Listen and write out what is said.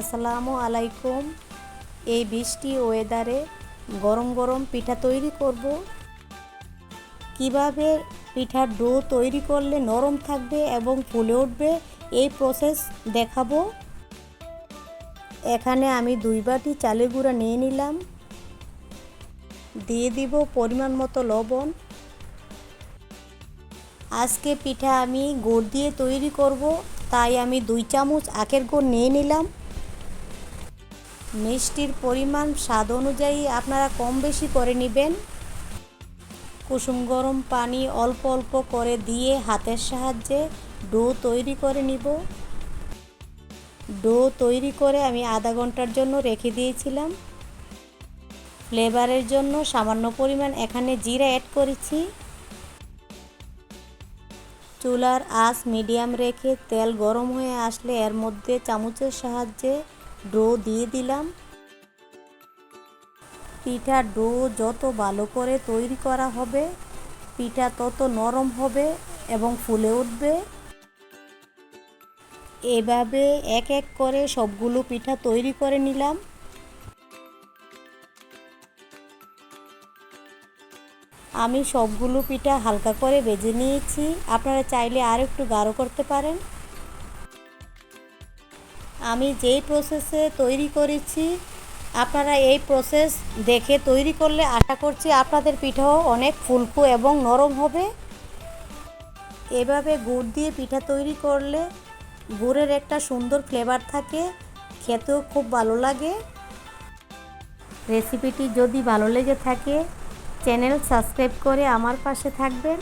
আসসালামু আলাইকুম। এই বৃষ্টি ওয়েদারে গরম গরম পিঠা তৈরি করব। কীভাবে পিঠার ডো তৈরি করলে নরম থাকবে এবং ফুলে উঠবে এই প্রসেস দেখাবো। এখানে আমি দুই বাটি চালের গুঁড়া নিয়ে নিলাম। দিয়ে দিব পরিমাণ মতো লবণ। আজকে পিঠা আমি গুড় দিয়ে তৈরি করব, তাই আমি দুই চামচ আখের গুড় নিয়ে নিলাম। মিষ্টির পরিমাণ স্বাদ অনুযায়ী আপনারা কম বেশি করে নেবেন। কুসুম গরম পানি অল্প অল্প করে দিয়ে হাতের সাহায্যে ডো তৈরি করে নিব। ডো তৈরি করে আমি আধা ঘণ্টার জন্য রেখে দিয়েছিলাম। ফ্লেভারের জন্য সামান্য পরিমাণ এখানে জিরা অ্যাড করেছি। চুলার আঁচ মিডিয়াম রেখে তেল গরম হয়ে আসলে এর মধ্যে চামচের সাহায্যে ডো দিয়ে দিলাম। পিঠা ডো যত ভালো করে তৈরি করা হবে, পিঠা তত নরম হবে এবং ফুলে উঠবে। এভাবে এক এক করে সবগুলো পিঠা তৈরি করে নিলাম। আমি সবগুলো পিঠা হালকা করে ভেজে নিয়েছি। আপনারা চাইলে আর একটু গাঢ় করতে পারেন। আমি যেই প্রসেসে তৈরি করেছি, আপনারা এই প্রসেস দেখে তৈরি করলে আশা করছি আপনাদের পিঠাও অনেক ফুলকো এবং নরম হবে। এভাবে গুড় দিয়ে পিঠা তৈরি করলে গুড়ের একটা সুন্দর ফ্লেভার থাকে, খেতেও খুব ভালো লাগে। রেসিপিটি যদি ভালো লেগে থাকে চ্যানেল সাবস্ক্রাইব করে আমার পাশে থাকবেন।